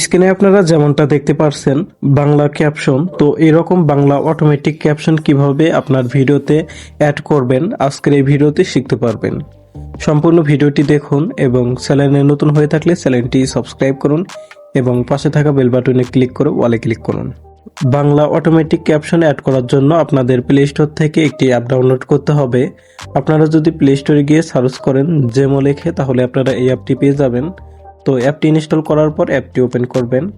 স্ক্রিনে আপনারা যেমনটা দেখতে পারছেন বাংলা ক্যাপশন তো এরকম বাংলা অটোমেটিক ক্যাপশন কীভাবে আপনার ভিডিওতে অ্যাড করবেন, আজকের এই ভিডিওতে শিখতে পারবেন। সম্পূর্ণ ভিডিওটি দেখুন এবং চ্যানেলে নতুন হয়ে থাকলে চ্যানেলটি সাবস্ক্রাইব করুন এবং পাশে থাকা বেল বাটনে ক্লিক করে ওয়ালে ক্লিক করুন। বাংলা অটোমেটিক ক্যাপশন অ্যাড করার জন্য আপনাদের প্লে স্টোর থেকে একটি অ্যাপ ডাউনলোড করতে হবে। আপনারা যদি প্লে স্টোরে গিয়ে সার্চ করেন জেমো লেখে তাহলে আপনারা এই অ্যাপটি পেয়ে যাবেন। তো অ্যাপটি ইনস্টল করার পর অ্যাপটি ওপেন করবেন।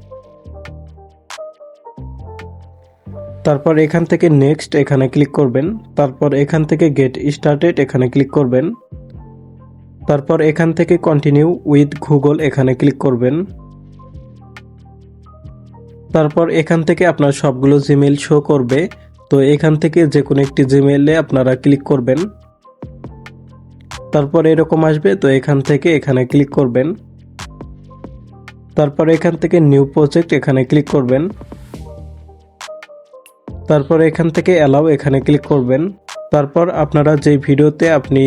তারপর এখান থেকে নেক্সট এখানে ক্লিক করবেন। তারপর এখান থেকে গেট স্টার্টেড এখানে ক্লিক করবেন। তারপর এখান থেকে কন্টিনিউ উইথ গুগল এখানে ক্লিক করবেন। তারপর এখান থেকে আপনার সবগুলো জিমেল শো করবে। তো এখান থেকে যে কোনো একটি জিমেলে আপনারা ক্লিক করবেন। তারপর এরকম আসবে। তো এখান থেকে এখানে ক্লিক করবেন। তারপর এখান থেকে নিউ প্রজেক্ট এখানে ক্লিক করবেন। তারপর এখান থেকে অ্যালাউ এখানে ক্লিক করবেন। তারপর আপনারা যে ভিডিওতে আপনি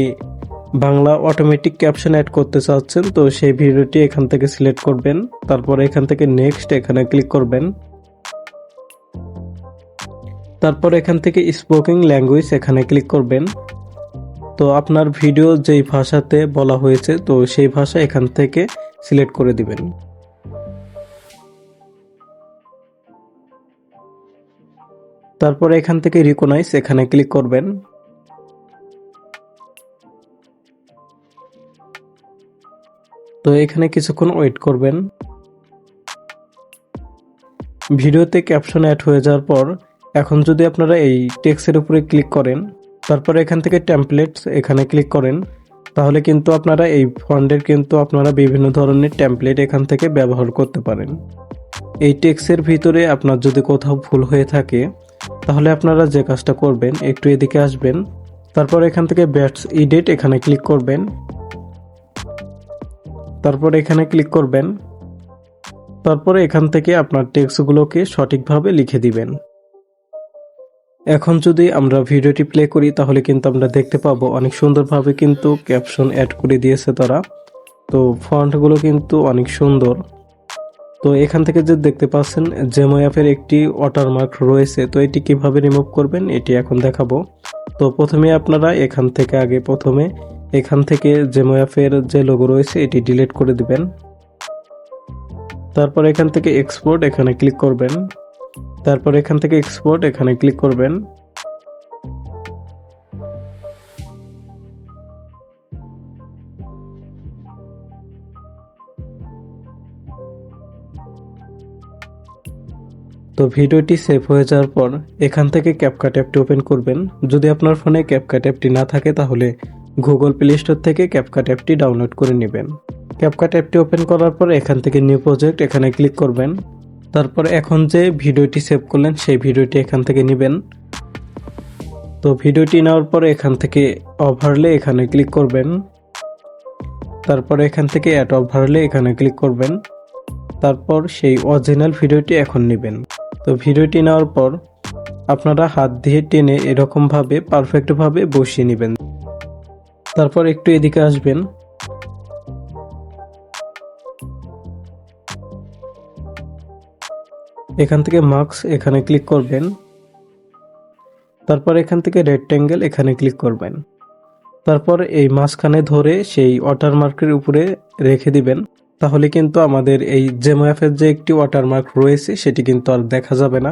বাংলা অটোমেটিক ক্যাপশন অ্যাড করতে চাচ্ছেন, তো সেই ভিডিওটি এখান থেকে সিলেক্ট করবেন। তারপর এখান থেকে নেক্সট এখানে ক্লিক করবেন। তারপর এখান থেকে স্পোকিং ল্যাঙ্গুয়েজ এখানে ক্লিক করবেন। তো আপনার ভিডিও যেই ভাষাতে বলা হয়েছে, তো সেই ভাষা এখান থেকে সিলেক্ট করে দিবেন। তারপর এখান থেকে রিকোনাইজ এখানে ক্লিক করবেন। তো এখানে কিছুক্ষণ ওয়েট করবেন। ভিডিওতে ক্যাপশন অ্যাড হয়ে যাওয়ার পর, এখন যদি আপনারা এই টেক্সের উপরে ক্লিক করেন, তারপর এখান থেকে টেমপ্লেটস এখানে ক্লিক করেন, তাহলে কিন্তু আপনারা এই ফন্ডের কিন্তু আপনারা বিভিন্ন ধরনের টেমপ্লেট এখান থেকে ব্যবহার করতে পারেন। এই টেক্সের ভিতরে আপনার যদি কোথাও ভুল হয়ে থাকে তাহলে আপনারা যে কাজটা করবেন, একটু এদিকে আসবেন। তারপর এখান থেকে ব্যাটস ইডেট এখানে ক্লিক করবেন। তারপর এখানে ক্লিক করবেন। তারপরে এখান থেকে আপনার টেক্সটগুলোকে সঠিকভাবে লিখে দিবেন। এখন যদি আমরা ভিডিওটি প্লে করি, তাহলে কিন্তু আমরা দেখতে পাবো অনেক সুন্দরভাবে কিন্তু ক্যাপশন অ্যাড করে দিয়েছে তারা। তো ফন্টগুলো কিন্তু অনেক সুন্দর। তো এখান থেকে যে দেখতে পাচ্ছেন জেমো অ্যাপের একটি ওয়াটারমার্ক রয়েছে। তো এটি কীভাবে রিমুভ করবেন, এটি এখন দেখাবো। তো প্রথমে আপনারা এখান থেকে আগে প্রথমে এখান থেকে জেমো অ্যাপের যে লোগো রয়েছে, এটি ডিলিট করে দিবেন। তারপর এখান থেকে এক্সপোর্ট এখানে ক্লিক করবেন। তারপর এখান থেকে এক্সপোর্ট এখানে ক্লিক করবেন। তো ভিডিওটি সেভ হয়ে যাওয়ার পর এখান থেকে ক্যাপকাট অ্যাপটি ওপেন করবেন। যদি আপনার ফোনে ক্যাপকাট অ্যাপটি না থাকে, তাহলে গুগল প্লে স্টোর থেকে ক্যাপকাট অ্যাপটি ডাউনলোড করে নেবেন। ক্যাপকাট অ্যাপটি ওপেন করার পর এখান থেকে নিউ প্রজেক্ট এখানে ক্লিক করবেন। তারপর এখন যে ভিডিওটি সেভ করলেন, সেই ভিডিওটি এখান থেকে নেবেন। তো ভিডিওটি নেওয়ার পর এখান থেকে ওভারলে এখানে ক্লিক করবেন। তারপর এখান থেকে অ্যাড ওভারলে এখানে ক্লিক করবেন। তারপর সেই অরিজিনাল ভিডিওটি এখন নেবেন। তো ভিডিওটি নেওয়ার পর আপনারা হাত দিয়ে টেনে এরকমভাবে পারফেক্টভাবে বসিয়ে নেবেন। তারপর একটু এদিকে আসবেন। এখান থেকে মার্কস এখানে ক্লিক করবেন। তারপর এখান থেকে রেক্ট্যাঙ্গেল এখানে ক্লিক করবেন। তারপর এই মাঝখানে ধরে সেই ওয়াটারমার্কের উপরে রেখে দিবেন। তাহলে কিন্তু আমাদের এই জেমো অ্যাপের যে একটি ওয়াটারমার্ক রয়েছে, সেটি কিন্তু আর দেখা যাবে না।